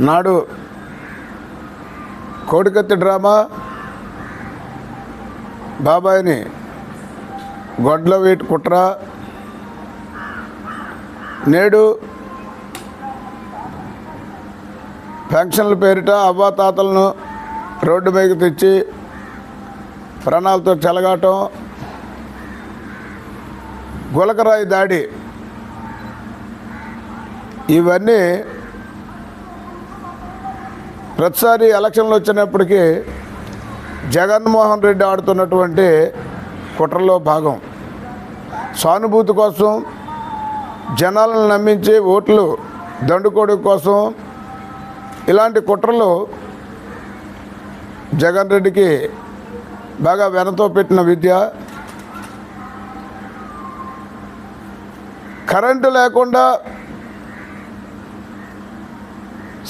నాడు కోడికత్తి డ్రామా బాబాయిని గొడ్ల వీటి కుట్ర నేడు పెన్షన్ల పేరిట అవ్వాతాతలను రోడ్డు మీదకి తెచ్చి ప్రాణాలతో చెలగాటం గులకరాయి దాడి. ఇవన్నీ ప్రతిసారి ఎలక్షన్లు వచ్చినప్పటికీ జగన్మోహన్ రెడ్డి ఆడుతున్నటువంటి కుట్రలో భాగం. సానుభూతి కోసం జనాలను నమ్మించి ఓట్లు దండుకోవడం కోసం ఇలాంటి కుట్రలు జగన్ రెడ్డికి బాగా వెనతో పెట్టిన విద్య. కరెంటు లేకుండా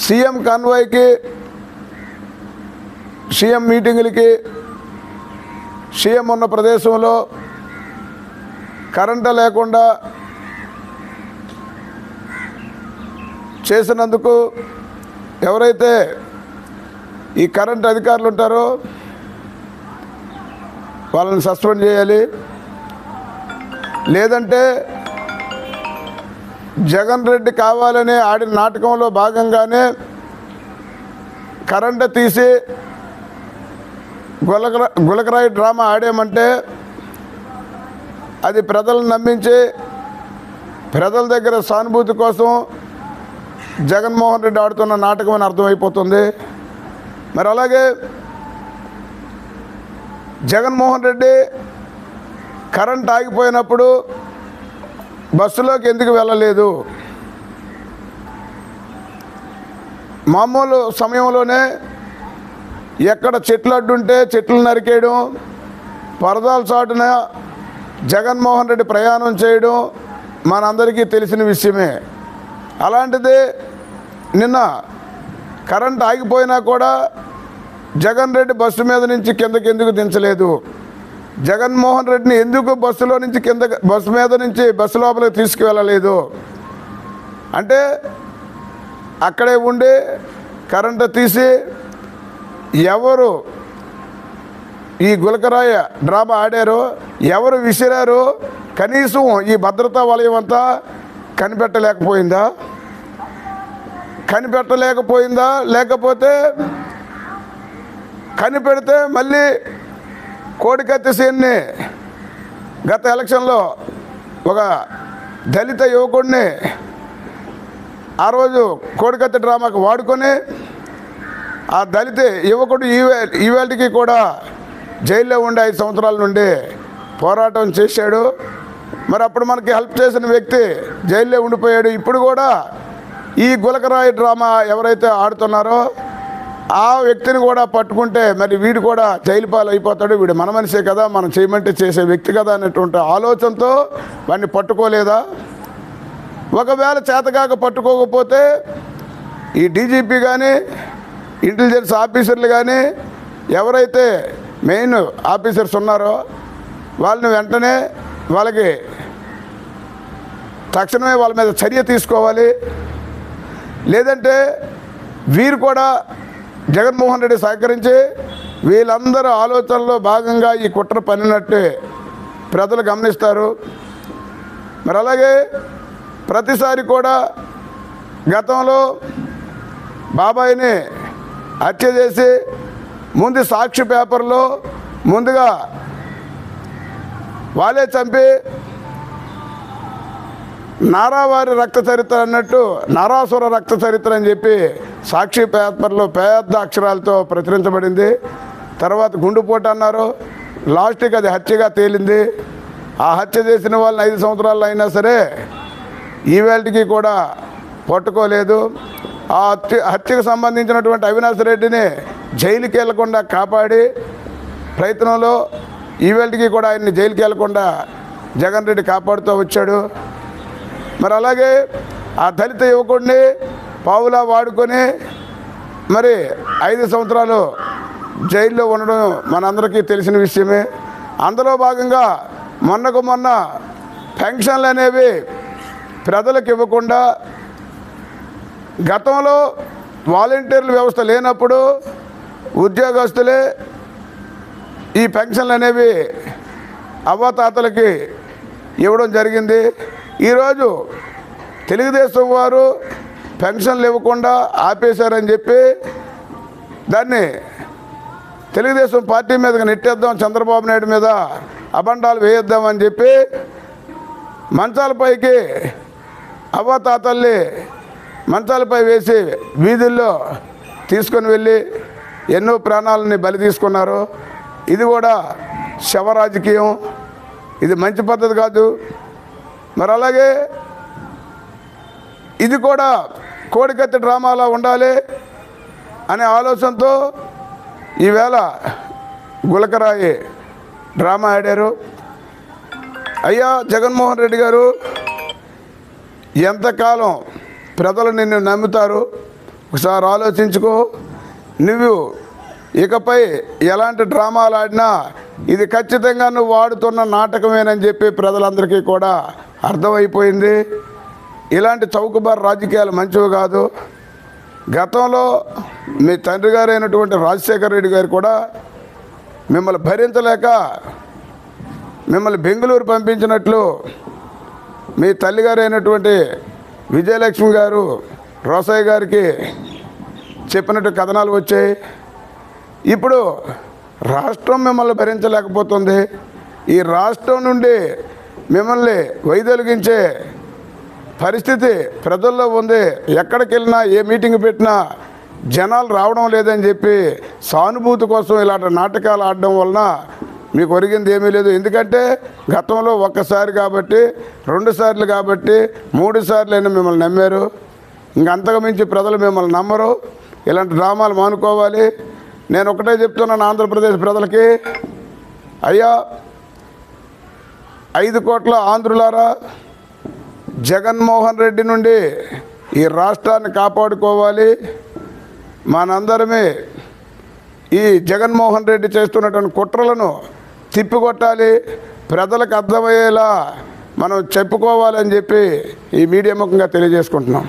సీఎం కన్వాయ్కి సీఎం మీటింగులకి సీఎం ఉన్న ప్రదేశంలో కరెంటు లేకుండా చేసినందుకు ఎవరైతే ఈ కరెంట్ అధికారులు ఉంటారో వాళ్ళని సస్పెండ్ చేయాలి. లేదంటే జగన్ రెడ్డి కావాలనే ఆడిన నాటకంలో భాగంగానే కరెంటు తీసి గులకర గులకరాయి డ్రామా ఆడామంటే అది ప్రజలను నమ్మించి ప్రజల దగ్గర సానుభూతి కోసం జగన్మోహన్ రెడ్డి ఆడుతున్న నాటకం అని అర్థమైపోతుంది. మరి అలాగే జగన్మోహన్ రెడ్డి కరెంట్ ఆగిపోయినప్పుడు బస్సులోకి ఎందుకు వెళ్ళలేదు? మామూలు సమయంలోనే ఎక్కడ చెట్లు అడ్డుంటే చెట్లు నరికేయడం పరదాల చాటున జగన్మోహన్ రెడ్డి ప్రయాణం చేయడం మనందరికీ తెలిసిన విషయమే. అలాంటిది నిన్న కరెంట్ ఆగిపోయినా కూడా జగన్ రెడ్డి బస్సు మీద నుంచి కిందకి ఎందుకు దించలేదు? జగన్మోహన్ రెడ్డిని ఎందుకు బస్సులో నుంచి కింద బస్సు మీద నుంచి బస్సు లోపలికి తీసుకువెళ్ళలేదు? అంటే అక్కడే ఉండి కరెంటు తీసి ఎవరు ఈ గులకరాయ డ్రామా ఆడారో? ఎవరు విసిరారో? కనీసం ఈ భద్రతా వలయం అంతా కనిపెట్టలేకపోయిందా? కనిపెట్టలేకపోయిందా? లేకపోతే కనిపెడితే మళ్ళీ కోడికత్తి సీన్ని గత ఎలక్షన్లో ఒక దళిత యువకుడిని ఆ రోజు కోడికత్తి డ్రామాకు వాడుకొని ఆ దళిత యువకుడు ఈవే ఈవేళకి కూడా జైల్లో ఉండే ఐదు సంవత్సరాల నుండి పోరాటం చేశాడు. మరి అప్పుడు మనకి హెల్ప్ చేసిన వ్యక్తి జైల్లో ఉండిపోయాడు. ఇప్పుడు కూడా ఈ గులకరాయి డ్రామా ఎవరైతే ఆడుతున్నారో ఆ వ్యక్తిని కూడా పట్టుకుంటే మరి వీడు కూడా జైలు పాలు అయిపోతాడు వీడు మన మనిషే కదా మనం చేయమంటే చేసే వ్యక్తి కదా అనేటువంటి ఆలోచనతో వాడిని పట్టుకోలేదా? ఒకవేళ చేతకాక పట్టుకోకపోతే ఈ డీజీపీ కానీ ఇంటెలిజెన్స్ ఆఫీసర్లు కానీ ఎవరైతే మెయిన్ ఆఫీసర్స్ ఉన్నారో వాళ్ళని వెంటనే వాళ్ళకి తక్షణమే వాళ్ళ మీద చర్య తీసుకోవాలి. లేదంటే వీరు కూడా జగన్మోహన్ రెడ్డి సహకరించి వీళ్ళందరూ ఆలోచనలో భాగంగా ఈ కుట్ర పనినట్టే ప్రజలు గమనిస్తారు. మరి అలాగే ప్రతిసారి కూడా గతంలో బాబాయిని హత్య చేసి ముందు సాక్షి పేపర్లో ముందుగా వాళ్ళే చంపి నారావారి రక్త చరిత్ర అన్నట్టు నారాసుర రక్త చరిత్ర అని చెప్పి సాక్షి పేపర్లో పెద్ద అక్షరాలతో ప్రచురించబడింది. తర్వాత గుండుపోటు అన్నారు. లాస్ట్కి అది హత్యగా తేలింది. ఆ హత్య చేసిన వాళ్ళని ఐదు సంవత్సరాలు అయినా సరే ఈవేళకి కూడా పట్టుకోలేదు. ఆ హత్య హత్యకు సంబంధించినటువంటి అవినాష్ రెడ్డిని జైలుకి వెళ్ళకుండా కాపాడి ప్రయత్నంలో ఈవేళకి కూడా ఆయన్ని జైలుకి వెళ్ళకుండా జగన్ రెడ్డి కాపాడుతూ వచ్చాడు. మరి అలాగే ఆ దళిత యువకుడిని పావులా వాడుకొని మరి ఐదు సంవత్సరాలు జైల్లో ఉండడం మనందరికీ తెలిసిన విషయమే. అందులో భాగంగా మొన్నకు మొన్న పెన్షన్లు అనేవి ప్రజలకు ఇవ్వకుండా గతంలో వాలంటీర్ల వ్యవస్థ లేనప్పుడు ఉద్యోగస్తులే ఈ పెన్షన్లు అనేవి అవ్వాతాతలకి ఇవ్వడం జరిగింది. ఈరోజు తెలుగుదేశం వారు పెన్షన్లు ఇవ్వకుండా ఆపేశారని చెప్పి దాన్ని తెలుగుదేశం పార్టీ మీదకి నెట్టేద్దాం చంద్రబాబు నాయుడు మీద అబండాలు వేయొద్దామని చెప్పి మంచాలపైకి అవ్వాతాతల్ని మంచాలపై వేసి వీధుల్లో తీసుకొని వెళ్ళి ఎన్నో ప్రాణాలని బలి తీసుకున్నారు. ఇది కూడా శవ రాజకీయం ఇది మంచి పద్ధతి కాదు. మరి అలాగే ఇది కూడా కోడికత్తి డ్రామాలా ఉండాలి అనే ఆలోచనతో ఈవేళ గులకరాయి డ్రామా ఆడారు. అయ్యా జగన్మోహన్ రెడ్డి గారు ఎంతకాలం ప్రజలు నిన్ను నమ్ముతారు. ఒకసారి ఆలోచించుకో. నువ్వు ఇకపై ఎలాంటి డ్రామాలు ఆడినా ఇది ఖచ్చితంగా నువ్వు వాడుతున్న నాటకమేనని చెప్పి ప్రజలందరికీ కూడా అర్థమైపోయింది. ఇలాంటి చౌకబారు రాజకీయాలు మంచివి కాదు. గతంలో మీ తండ్రి గారైనటువంటి రాజశేఖర రెడ్డి గారు కూడా మిమ్మల్ని భరించలేక మిమ్మల్ని బెంగళూరు పంపించినట్లు మీ తల్లిగారైనటువంటి అయినటువంటి విజయలక్ష్మి గారు రోసయ్య గారికి చెప్పినట్టు కథనాలు వచ్చాయి. ఇప్పుడు రాష్ట్రం మిమ్మల్ని భరించలేకపోతుంది. ఈ రాష్ట్రం నుండి మిమ్మల్ని వైదొలిగించే పరిస్థితి ప్రజల్లో ఉంది. ఎక్కడికి వెళ్ళినా ఏ మీటింగ్ పెట్టినా జనాలు రావడం లేదని చెప్పి సానుభూతి కోసం ఇలాంటి నాటకాలు ఆడడం వలన మీకు ఒరిగింది ఏమీ లేదు. ఎందుకంటే గతంలో ఒక్కసారి కాబట్టి రెండు సార్లు కాబట్టి మూడు సార్లు అయినా మిమ్మల్ని నమ్మారు. ఇంకంతకు మించి ప్రజలు మిమ్మల్ని నమ్మరు. ఇలాంటి డ్రామాలు మానుకోవాలి. నేను ఒకటే చెప్తున్నాను ఆంధ్రప్రదేశ్ ప్రజలకి. అయ్యా ఐదు కోట్ల ఆంధ్రులారా జగన్మోహన్ రెడ్డి నుండి ఈ రాష్ట్రాన్ని కాపాడుకోవాలి. మనందరమే ఈ జగన్మోహన్ రెడ్డి చేస్తున్నటువంటి కుట్రలను తిప్పికొట్టాలి. ప్రజలకు అర్థమయ్యేలా మనం చెప్పుకోవాలని చెప్పి ఈ మీడియా ముఖంగా తెలియజేసుకుంటున్నాం.